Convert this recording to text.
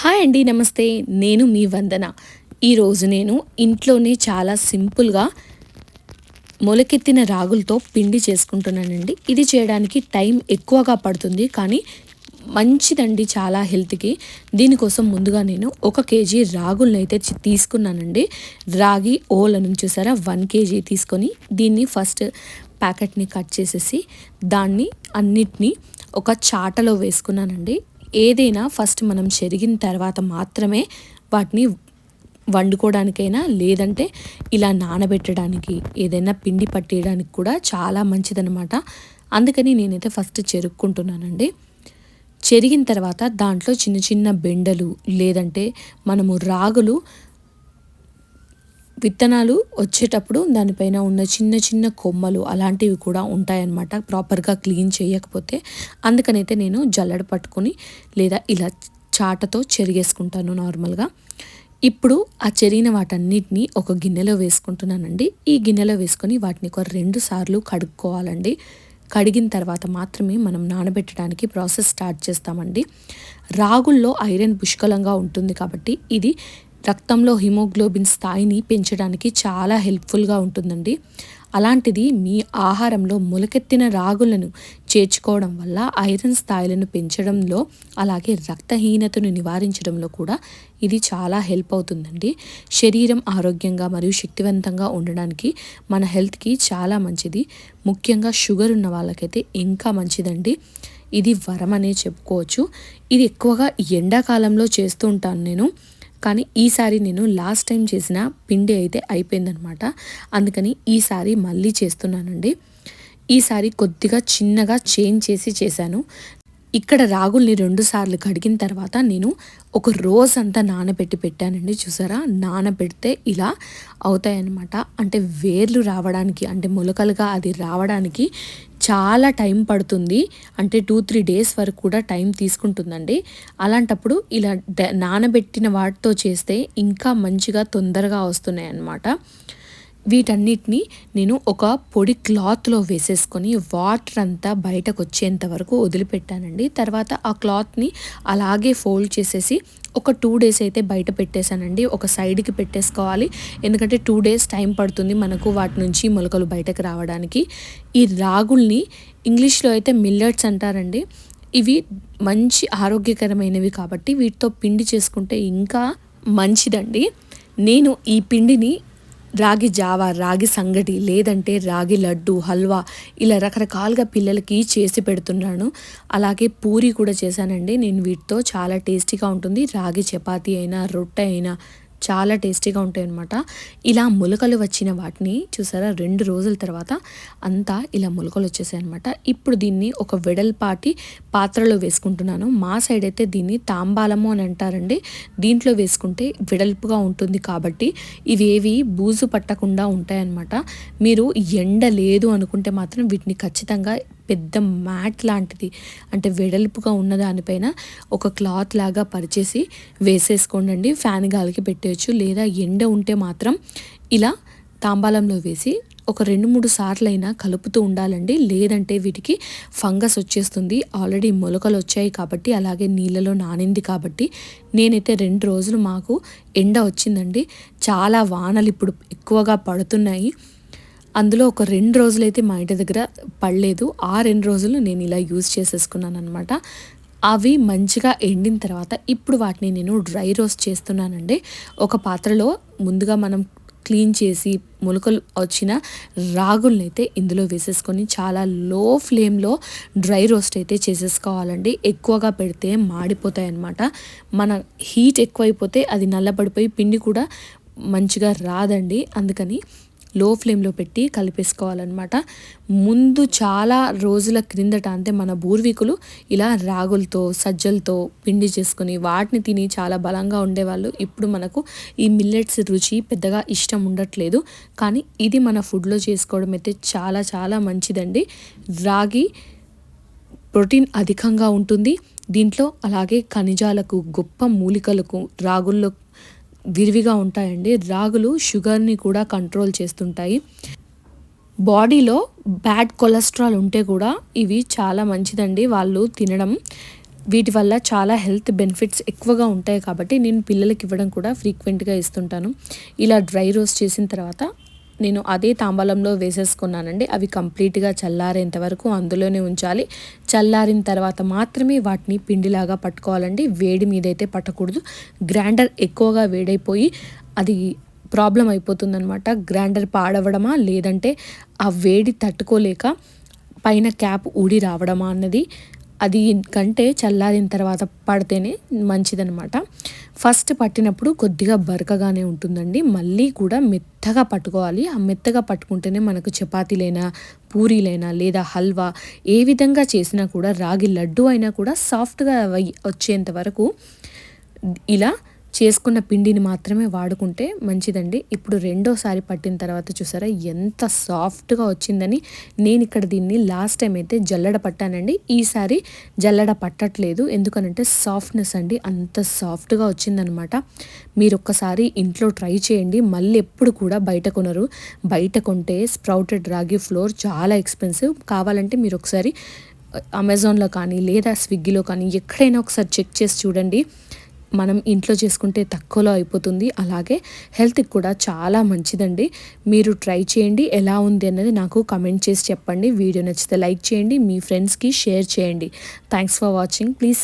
Hi అండి నమస్తే. నేను మీ వందన. ఈరోజు నేను ఇంట్లోనే చాలా సింపుల్గా మొలకెత్తిన రాగులతో పిండి చేసుకుంటున్నానండి. ఇది చేయడానికి టైం ఎక్కువగా పడుతుంది కానీ మంచిదండి చాలా హెల్త్కి. దీనికోసం ముందుగా నేను ఒక కేజీ రాగులను అయితే తీసుకున్నానండి. రాగి ఓలను చూసారా? వన్ కేజీ తీసుకొని దీన్ని ఫస్ట్ ప్యాకెట్ని కట్ చేసేసి దాన్ని అన్నిటినీ ఒక చాటలో వేసుకున్నానండి. ఏదైనా ఫస్ట్ మనం చెరిగిన తర్వాత మాత్రమే వాటిని వండుకోవడానికైనా లేదంటే ఇలా నానబెట్టడానికి ఏదైనా పిండి పట్టేయడానికి కూడా చాలా మంచిదనమాట అందుకని నేనైతే ఫస్ట్ చెరుక్కుంటున్నానండి. చెరిగిన తర్వాత దాంట్లో చిన్న చిన్న బెండలు లేదంటే మనము రాగులు విత్తనాలు వచ్చేటప్పుడు దానిపైన ఉన్న చిన్న చిన్న కొమ్మలు అలాంటివి కూడా ఉంటాయన్నమాట. ప్రాపర్గా క్లీన్ చేయకపోతే అందుకనైతే నేను జల్లడ పట్టుకొని లేదా ఇలా చాటతో చెరిగేసుకుంటాను నార్మల్గా. ఇప్పుడు ఆ చెరిగిన వాటన్నిటిని ఒక గిన్నెలో వేసుకుంటున్నానండి. ఈ గిన్నెలో వేసుకొని వాటిని ఒక రెండు సార్లు కడుక్కోవాలండి. కడిగిన తర్వాత మాత్రమే మనం నానబెట్టడానికి ప్రాసెస్ స్టార్ట్ చేస్తామండి. రాగుల్లో ఐరన్ పుష్కలంగా ఉంటుంది కాబట్టి ఇది రక్తంలో హిమోగ్లోబిన్ స్థాయిని పెంచడానికి చాలా హెల్ప్ఫుల్గా ఉంటుందండి. అలాంటిది మీ ఆహారంలో మొలకెత్తిన రాగులను చేర్చుకోవడం వల్ల ఐరన్ స్థాయిలను పెంచడంలో అలాగే రక్తహీనతను నివారించడంలో కూడా ఇది చాలా హెల్ప్ అవుతుందండి. శరీరం ఆరోగ్యంగా మరియు శక్తివంతంగా ఉండడానికి మన హెల్త్కి చాలా మంచిది. ముఖ్యంగా షుగర్ ఉన్న వాళ్ళకైతే ఇంకా మంచిదండి. ఇది వరం అనే చెప్పుకోవచ్చు. ఇది ఎక్కువగా ఎండాకాలంలో చేస్తూ ఉంటాను నేను. కానీ ఈసారి నేను లాస్ట్ టైం చేసిన పిండి అయితే అయిపోయిందనమాట. అందుకని ఈసారి మళ్ళీ చేస్తున్నానండి. ఈసారి కొద్దిగా చిన్నగా చేంజ్ చేసి చేశాను. ఇక్కడ రాగుల్ని రెండుసార్లు కడిగిన తర్వాత నేను ఒక రోజు అంతా నానబెట్టి పెట్టానండి చూసారా? నానబెడితే ఇలా అవుతాయన్నమాట. అంటే వేర్లు రావడానికి అంటే మొలకలుగా అది రావడానికి చాలా టైం పడుతుంది. అంటే టూ త్రీ డేస్ వరకు కూడా టైం తీసుకుంటుందండి. అలాంటప్పుడు ఇలా నానబెట్టిన వాటితో చేస్తే ఇంకా మంచిగా తొందరగా వస్తున్నాయి అన్నమాట వీటన్నిటిని నేను ఒక పొడి క్లాత్లో వేసేసుకొని వాటర్ అంతా బయటకు వచ్చేంత వరకు వదిలిపెట్టానండి. తర్వాత ఆ క్లాత్ని అలాగే ఫోల్డ్ చేసేసి ఒక టూ డేస్ అయితే బయట పెట్టేశానండి. ఒక సైడ్కి పెట్టేసుకోవాలి. ఎందుకంటే టూ డేస్ టైం పడుతుంది మనకు వాటి నుంచి మొలకలు బయటకు రావడానికి. ఈ రాగుల్ని ఇంగ్లీష్లో అయితే మిల్లెట్స్ అంటారండి. ఇవి మంచి ఆరోగ్యకరమైనవి కాబట్టి వీటితో పిండి చేసుకుంటే ఇంకా మంచిదండి. నేను ఈ పిండిని రాగి జావా రాగి సంగటి లేదంటే రాగి లడ్డు హల్వా ఇలా రకరకాలుగా పిల్లలకి చేసి పెడుతున్నాను. అలాగే పూరి కూడా చేశానండి. నేను వీటితో చాలా టేస్టీగా ఉంటుంది. రాగి చపాతీ అయినా రొట్టె అయినా చాలా టేస్టీగా ఉంటాయి అనమాట ఇలా మొలకలు వచ్చిన వాటిని చూసారా? రెండు రోజుల తర్వాత అంతా ఇలా మొలకలు వచ్చేసాయి అనమాట ఇప్పుడు దీన్ని ఒక వెడల్పాటి పాత్రలో వేసుకుంటున్నాను. మా సైడ్ అయితే దీన్ని తాంబాలము అని అంటారండి. దీంట్లో వేసుకుంటే వెడల్పుగా ఉంటుంది కాబట్టి ఇవేవి బూజు పట్టకుండా ఉంటాయన్నమాట. మీరు ఎండ లేదు అనుకుంటే మాత్రం వీటిని ఖచ్చితంగా పెద్ద మ్యాట్ లాంటిది. అంటే వెడల్పుగా ఉన్న దానిపైన ఒక క్లాత్ లాగా పరిచేసి వేసేసుకోండి ఫ్యాన్ గాలికి పెట్టేయచ్చు. లేదా ఎండ ఉంటే మాత్రం ఇలా తాంబాలంలో వేసి ఒక రెండు మూడు సార్లైనా కలుపుతూ ఉండాలండి. లేదంటే వీటికి ఫంగస్ వచ్చేస్తుంది. ఆల్రెడీ మొలకలు వచ్చాయి కాబట్టి అలాగే నీళ్ళలో నానింది కాబట్టి నేనైతే రెండు రోజులు మాకు ఎండ వచ్చిందండి. చాలా వానలు ఇప్పుడు ఎక్కువగా పడుతున్నాయి. అందులో ఒక రెండు రోజులైతే మా ఇంటి దగ్గర పడలేదు. ఆ రెండు రోజులు నేను ఇలా యూజ్ చేసేసుకున్నాను అనమాట అవి మంచిగా ఎండిన తర్వాత ఇప్పుడు వాటిని నేను డ్రై రోస్ట్ చేస్తున్నానండి. ఒక పాత్రలో ముందుగా మనం క్లీన్ చేసి మొలకలు వచ్చిన రాగుల్ని అయితే ఇందులో వేసేసుకొని చాలా లో ఫ్లేమ్లో డ్రై రోస్ట్ అయితే చేసేసుకోవాలండి. ఎక్కువగా పెడితే మాడిపోతాయి అన్నమాట మన హీట్ ఎక్కువైపోతే అది నల్లబడిపోయి పిండి కూడా మంచిగా రాదండి. అందుకని లో ఫ్లేమ్లో పెట్టి కలిపేసుకోవాలన్నమాట. ముందు చాలా రోజుల క్రిందట అంటే మన పూర్వీకులు ఇలా రాగులతో సజ్జలతో పిండి చేసుకుని వాటిని తిని చాలా బలంగా ఉండేవాళ్ళు. ఇప్పుడు మనకు ఈ మిల్లెట్స్ రుచి పెద్దగా ఇష్టం ఉండట్లేదు. కానీ ఇది మన ఫుడ్లో చేసుకోవడం అయితే చాలా చాలా మంచిదండి. రాగి ప్రోటీన్ అధికంగా ఉంటుంది. దీంట్లో అలాగే ఖనిజాలకు గొప్ప మూలికలకు రాగుల్లో విరివిగా ఉంటాయండి. రాగులు షుగర్ని కూడా కంట్రోల్ చేస్తుంటాయి. బాడీలో బ్యాడ్ కొలెస్ట్రాల్ ఉంటే కూడా ఇవి చాలా మంచిదండి వాళ్ళు తినడం. వీటి వల్ల చాలా హెల్త్ బెనిఫిట్స్ ఎక్కువగా ఉంటాయి కాబట్టి నేను పిల్లలకి ఇవ్వడం కూడా ఫ్రీక్వెంట్గా ఇస్తుంటాను. ఇలా డ్రై రోస్ట్ చేసిన తర్వాత నేను అదే తాంబలంలో వేసేసుకున్నానండి. అవి కంప్లీట్గా చల్లారేంత వరకు అందులోనే ఉంచాలి. చల్లారిన తర్వాత మాత్రమే వాటిని పిండిలాగా పట్టుకోవాలండి. వేడి మీద అయితే పట్టకూడదు. గ్రైండర్ ఎక్కువగా వేడైపోయి అది ప్రాబ్లం అయిపోతుందనమాట గ్రైండర్ పాడవడమా లేదంటే ఆ వేడి తట్టుకోలేక పైన క్యాప్ ఊడి రావడమా అన్నది అది కంటే చల్లారిన తర్వాత పడితేనే మంచిదనమాట ఫస్ట్ పట్టినప్పుడు కొద్దిగా బరకగానే ఉంటుందండి. మళ్ళీ కూడా మెత్తగా పట్టుకోవాలి. ఆ మెత్తగా పట్టుకుంటేనే మనకు చపాతీలైనా పూరీలైనా లేదా హల్వా ఏ విధంగా చేసినా కూడా రాగి లడ్డు అయినా కూడా సాఫ్ట్గా వచ్చేంత వరకు ఇలా చేసుకున్న పిండిని మాత్రమే వాడుకుంటే మంచిదండి. ఇప్పుడు రెండోసారి పట్టిన తర్వాత చూసారా ఎంత సాఫ్ట్గా వచ్చిందని నేను ఇక్కడ దీన్ని లాస్ట్ టైం అయితే జల్లడ పట్టానండి. ఈసారి జల్లడ పట్టట్లేదు. ఎందుకనంటే సాఫ్ట్నెస్ అండి అంత సాఫ్ట్గా వచ్చిందనమాట. మీరు ఒక్కసారి ఇంట్లో ట్రై చేయండి. మళ్ళీ ఎప్పుడు కూడా బయట కొనరు. బయట కొంటే స్ప్రౌటెడ్ రాగి ఫ్లోర్ చాలా ఎక్స్పెన్సివ్. కావాలంటే మీరు ఒకసారి అమెజాన్లో కానీ లేదా స్విగ్గీలో కానీ ఎక్కడైనా ఒకసారి చెక్ చేసి చూడండి. మనం ఇంట్లో చేసుకుంటే తక్కువలో అయిపోతుంది. అలాగే హెల్త్కి కూడా చాలా మంచిదండి. మీరు ట్రై చేయండి ఎలా ఉంది అన్నది నాకు కమెంట్ చేసి చెప్పండి. వీడియో నచ్చితే లైక్ చేయండి మీ ఫ్రెండ్స్కి షేర్ చేయండి. Thanks for watching. ప్లీజ్